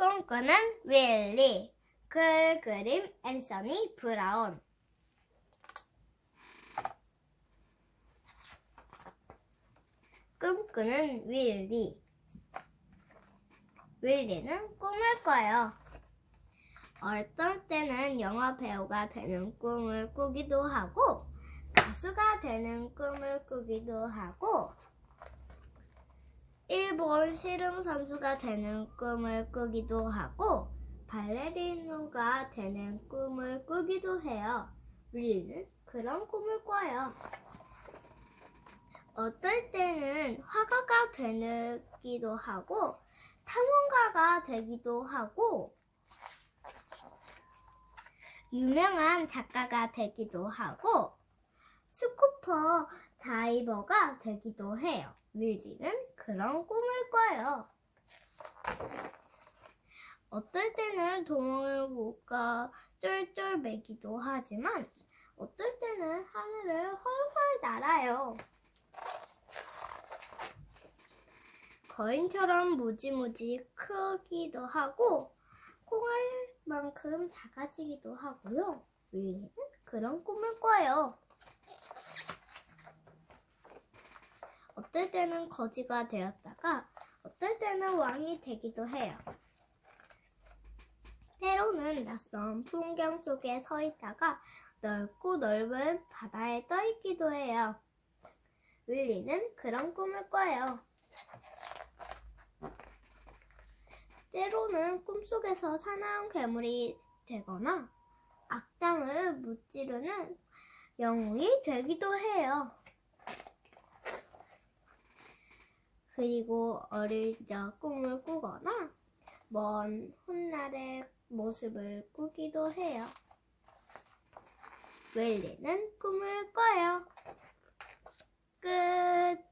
꿈꾸는 윌리. 글 그림 앤서니 브라운. 꿈꾸는 윌리. 윌리는 꿈을 꿔요. 어떨 때는 영화 배우가 되는 꿈을 꾸기도 하고 가수가 되는 꿈을 꾸기도 하고 일본 씨름 선수가 되는 꿈을 꾸기도 하고 발레리노가 되는 꿈을 꾸기도 해요. 우리는 그런 꿈을 꿔요. 어떨 때는 화가가 되기도 하고 탐험가가 되기도 하고 유명한 작가가 되기도 하고 스쿠퍼 다이버가 되기도 해요. 윌리는 그런 꿈을 꿔요. 어떨 때는 동물과 쫄쫄 매기도 하지만 어떨 때는 하늘을 헐헐 날아요. 거인처럼 무지무지 크기도 하고 콩알만큼 작아지기도 하고요. 윌리는 그런 꿈을 꿔요. 어떨 때는 거지가 되었다가 어떨 때는 왕이 되기도 해요. 때로는 낯선 풍경 속에 서 있다가 넓고 넓은 바다에 떠 있기도 해요. 윌리는 그런 꿈을 꿔요. 때로는 꿈속에서 사나운 괴물이 되거나 악당을 무찌르는 영웅이 되기도 해요. 그리고 어릴 적 꿈을 꾸거나 먼 훗날의 모습을 꾸기도 해요. 웰리는 꿈을 꿔요. 끝.